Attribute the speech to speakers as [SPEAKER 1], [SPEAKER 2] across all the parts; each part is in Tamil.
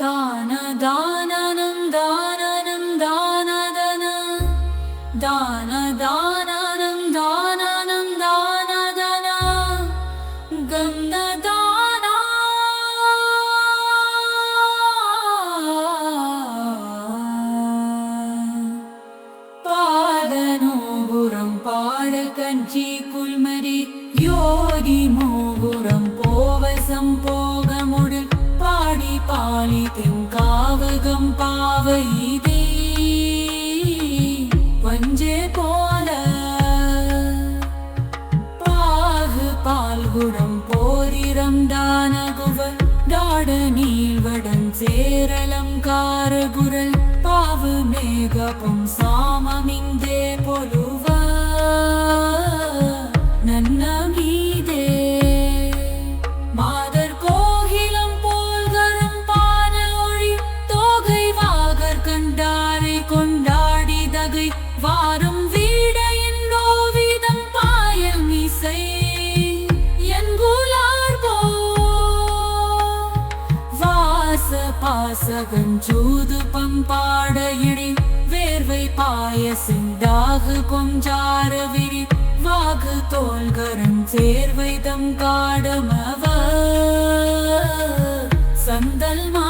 [SPEAKER 1] தான தானனம் தானனம் தானதன தான தானனம் தானனம் தானதன கந்ததானா பாதனோபுரம் பாட கஞ்சி குல்மை பாலி தெங்காவகம் பாவைதே. வஞ்சே போல. பாகு பால்குடம் போரிரம் தானகுவ டாட நீள்வடன் சேரலம் காரகுரல். பாவு மேகபம் சாமமிந்தே பொலுவா வாரும் வீட என்னோவிதம் பாயல் மிசை. என் குலார்போ வாச பாசகன் பம்பாட இடி வேர்வை பாய சிந்தாக கொஞ்சார விரி வாகு தோல்கரன் சேர்வை தம் காடமவ. சந்தல் மா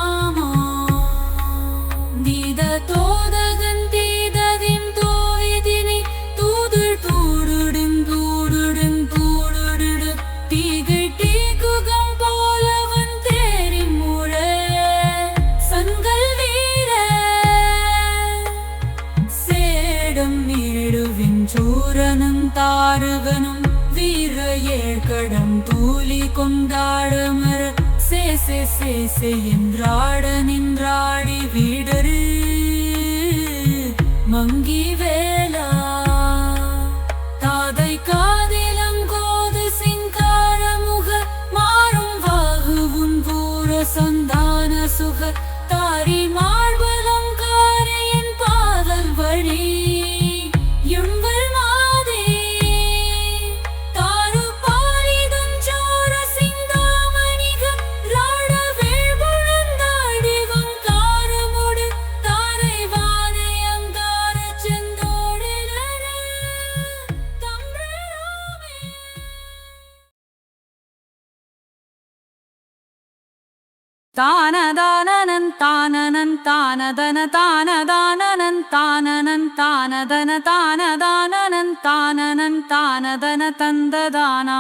[SPEAKER 1] சேடம் நீடுவின் சூரனும் தாருகனும் வீர ஏழ்கடம் தூலி கொண்டாடமர சேசே சேசே என்றாட நின்றாடி வீடரு. மங்கி வேலா. தாதை காதிலம் கோது சிங்கார முக. மாறும் வாகுவும் பூர சந்தான சுக. தாரி மா தானதானனன் தானனன் தானதன தானதானனன் தானனன் தானதன தானதானனன் தானனன் தானதன தந்ததானா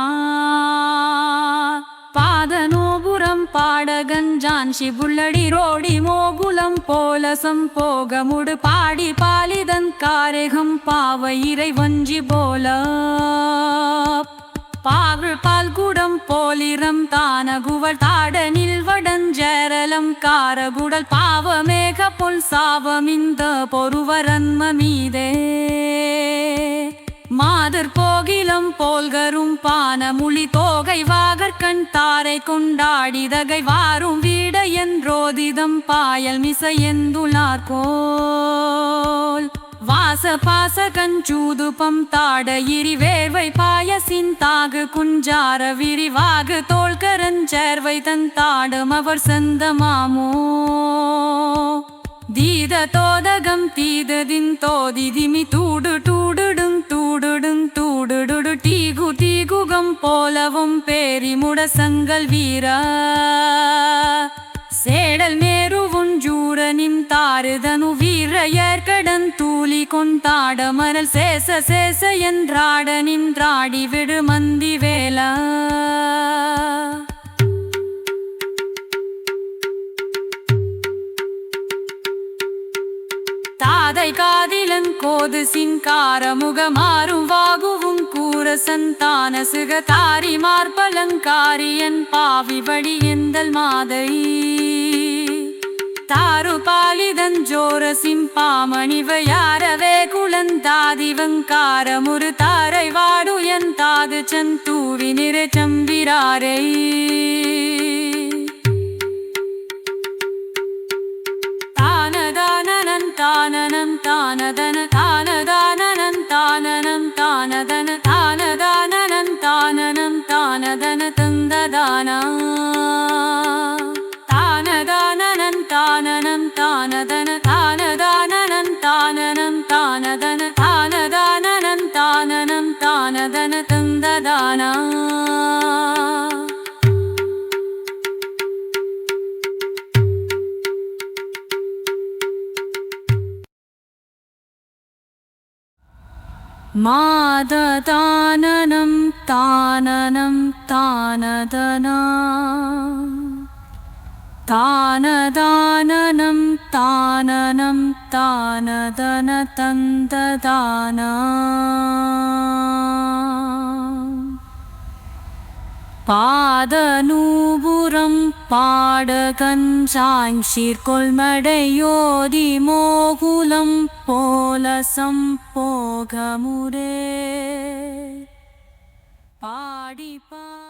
[SPEAKER 1] பாதனோபுரம் பாடகஞ்சான் சிபுள்ளடி ரோடி மோகுலம் போலசம் போகமுடு பாடி பாலிதன் காரேகம் பாவ இறை வஞ்சி போல. பாகுள் குடம் போலிரம் தானகுவள் தாடனில் வடஞ்சரலம் காரகுடல் பாவமேக புல் சாவமிந்த பொறுவரன்ம மீதே. மாதர் போகிலம் போல்கரும் பானமுளி தோகை வாகற்கண் தாரை கொண்டாடிதகை வாரும் வீட என்றோதிதம் பாயல் மிசையெந்துளார்கோல் வாச பாச கஞ்சூதுபம் தாட இரி வேர்வை பாயசின் தாகு குஞ்சார விரிவாகு தோல் தோள்கரஞ்சேர்வை தன் தாடும் அவர் சந்தமாமோ தீத தோதகம் தீததின் தோதி திமி தூடு டூடுடுங் தூடுடுங் தூடுடுடு டீகு தீகுகம் போலவும் பேரிமுட சங்கல் வீரா. சேடல் நேருவுன் ஜூரனின் தாருதனு வீர ஏற்கடன் தூலி கொண்டாட மரல் சேச சேச என்றாட நின்றாடி விடு மந்தி காதை காதிலன் கோது சின்கார முகமாறும் வாகுவும் கூற சந்தான சுக தாரி பாவி வழி எந்தல் மாதை? தாரு பாலிதன் ஜோர சிம்பாமணிவையாரவே குளந்தாதிவங்கார முரு தாரை வாடு என் தாது சந்தூவி நிற சம்பிராரை. माददाननं ताननं तानदना। तानदाननं ताननं तानदनतन्ददाना। பாதநூபுரம் பாடகன் சாய்சீர்கொள்மடையோதி மோகுலம் போலசம் போகமுரே. பாடி பா